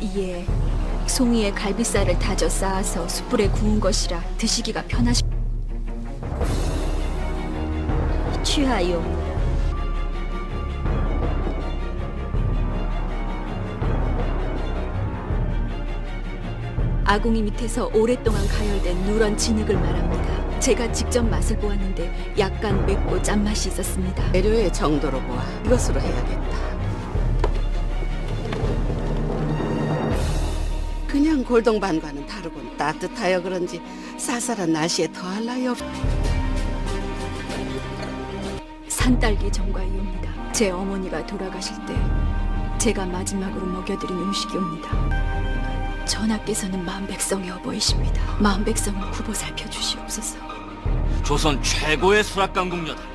이에 송이에 갈비살을 다져 쌓아서 숯불에 구운 것이라 드시기가 편하시. 취하요. 아궁이 밑에서 오랫동안 가열된 누런 진흙을 말합니다. 제가 직접 맛을 보았는데 약간 맵고 짠맛이 있었습니다. 재료의 정도로 보아 이것으로 해야겠다. 그냥 골동반과는 다르군 따뜻하여 그런지 쌀쌀한 날씨에 더할 나위 없. 산딸기 전과이옵니다. 제 어머니가 돌아가실 때 제가 마지막으로 먹여드린 음식이옵니다. 전하께서는 마음 백성의 어버이십니다. 마음 백성을 굽어 살펴주시옵소서. 조선 최고의 수락강국녀다.